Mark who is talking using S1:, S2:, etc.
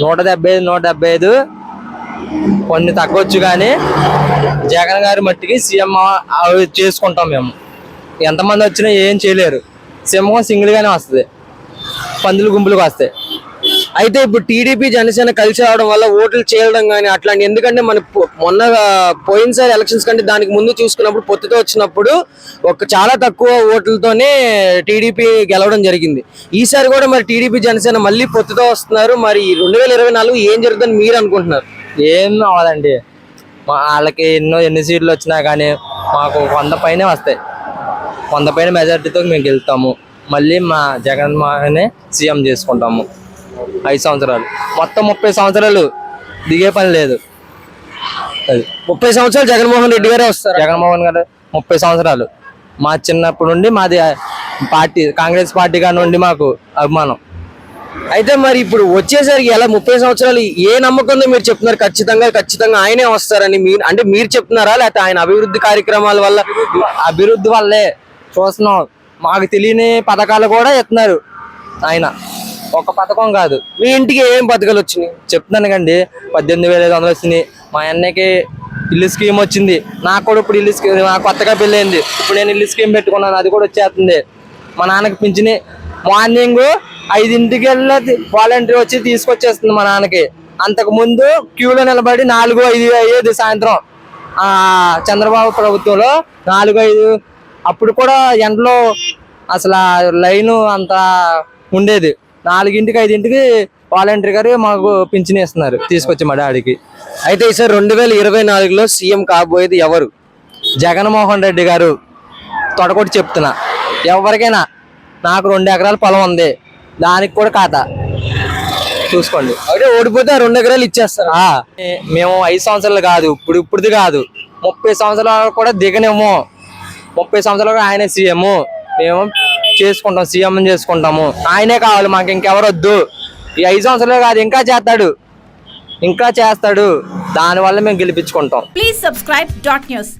S1: నూట డెబ్బై ఐదు నూట డెబ్బై ఐదు. కొన్ని తగ్గొచ్చు కానీ జగన్ గారి మట్టికి సీఎం అవి చేసుకుంటాం మేము. ఎంతమంది వచ్చినా ఏం చేయలేరు. సింహం సింగిల్గానే వస్తుంది. పందులు గుంపులకు వస్తాయి.
S2: అయితే ఇప్పుడు టీడీపీ జనసేన కలిసి రావడం వల్ల ఓట్లు చేయడం కానీ అట్లాంటి ఎందుకంటే మన మొన్న పోయినసారి ఎలక్షన్స్ కంటే దానికి ముందు చూసుకున్నప్పుడు పొత్తుతో వచ్చినప్పుడు ఒక చాలా తక్కువ ఓట్లతోనే టీడీపీ గెలవడం జరిగింది. ఈసారి కూడా మరి టీడీపీ జనసేన మళ్ళీ పొత్తుతో వస్తున్నారు. మరి రెండు వేల ఇరవై నాలుగు ఏం జరుగుతుందని మీరు అనుకుంటున్నారు?
S1: ఏం అవ్వదండి. మా వాళ్ళకి ఎన్నో ఎన్ని సీట్లు వచ్చినా కానీ మాకు వంద పైనే వస్తాయి. వంద పైన మెజార్టీతో మేము గెలుతాము. మళ్ళీ మా జగన్ సీఎం చేసుకుంటాము. ఐదు సంవత్సరాలు. మొత్తం ముప్పై సంవత్సరాలు దిగే పని లేదు. అది.
S2: ముప్పై సంవత్సరాలు జగన్మోహన్ రెడ్డి గారే వస్తారు.
S1: జగన్మోహన్ గారు ముప్పై సంవత్సరాలు. మా చిన్నప్పటి నుండి మాది పార్టీ కాంగ్రెస్ పార్టీ గారి నుండి మాకు అభిమానం.
S2: అయితే మరి ఇప్పుడు వచ్చేసరికి ఎలా ముప్పై సంవత్సరాలు ఏ నమ్మకంతో మీరు చెప్తున్నారు. ఖచ్చితంగా ఖచ్చితంగా ఆయనే వస్తారని మీరు అంటే మీరు చెప్తున్నారా? లేకపోతే ఆయన అభివృద్ధి కార్యక్రమాల వల్ల
S1: అభివృద్ధి వల్లే చూస్తున్నాం. మాకు తెలియని పథకాలు కూడా ఇస్తున్నారు ఆయన. ఒక పథకం కాదు.
S2: మీ ఇంటికి ఏం పథకాలు వచ్చినాయి?
S1: చెప్తున్నాను కండి. పద్దెనిమిది వేల ఐదు వందలు వచ్చింది మా అన్నయ్యకి ఇల్లు స్కీమ్ వచ్చింది. నాకు కూడా ఇప్పుడు ఇల్లు స్కీమ్ నాకు కొత్తగా పెళ్ళైంది. ఇప్పుడు నేను ఇల్లు స్కీమ్ పెట్టుకున్నాను. అది కూడా వచ్చేస్తుంది. మా నాన్నకి పింఛని. మార్నింగ్ ఐదింటికి వెళ్ళి వాలంటీర్ వచ్చి తీసుకొచ్చేస్తుంది మా నాన్నకి. అంతకు ముందు క్యూలో నిలబడి నాలుగు ఐదు అయ్యేది సాయంత్రం. చంద్రబాబు ప్రభుత్వంలో నాలుగు ఐదు. అప్పుడు కూడా ఎండలో అసలు లైన్ అంత ఉండేది. నాలుగింటికి ఐదింటికి వాలంటీర్ గారు మాకు పింఛన్ ఇస్తున్నారు తీసుకొచ్చి మా డాడీకి.
S2: అయితే ఈసారి రెండు వేల ఇరవై నాలుగులో సీఎం కాబోయేది ఎవరు?
S1: జగన్మోహన్ రెడ్డి గారు. తొడగొట్టి చెప్తున్నా ఎవరికైనా నాకు రెండు ఎకరాల పొలం ఉంది దానికి కూడా ఖాతా. చూసుకోండి.
S2: అయితే ఓడిపోతే రెండు ఎకరాలు ఇచ్చేస్తారు.
S1: మేము ఐదు సంవత్సరాలు కాదు ఇప్పుడు ఇప్పుడుది కాదు. ముప్పై సంవత్సరాలు కూడా దిగనేమో ముప్పై సంవత్సరాలు ఆయనే సీఎం. మేము చేసుకుంటాం సీఎం చేసుకుంటాము. ఆయనే కావాలి మాకు ఇంకెవరొద్దు. ఈ ఐదు సంవత్సరాలు కాదు ఇంకా చేస్తాడు. ఇంకా చేస్తాడు. దానివల్ల మేము గెలిపించుకుంటాం.
S3: Please subscribe dot news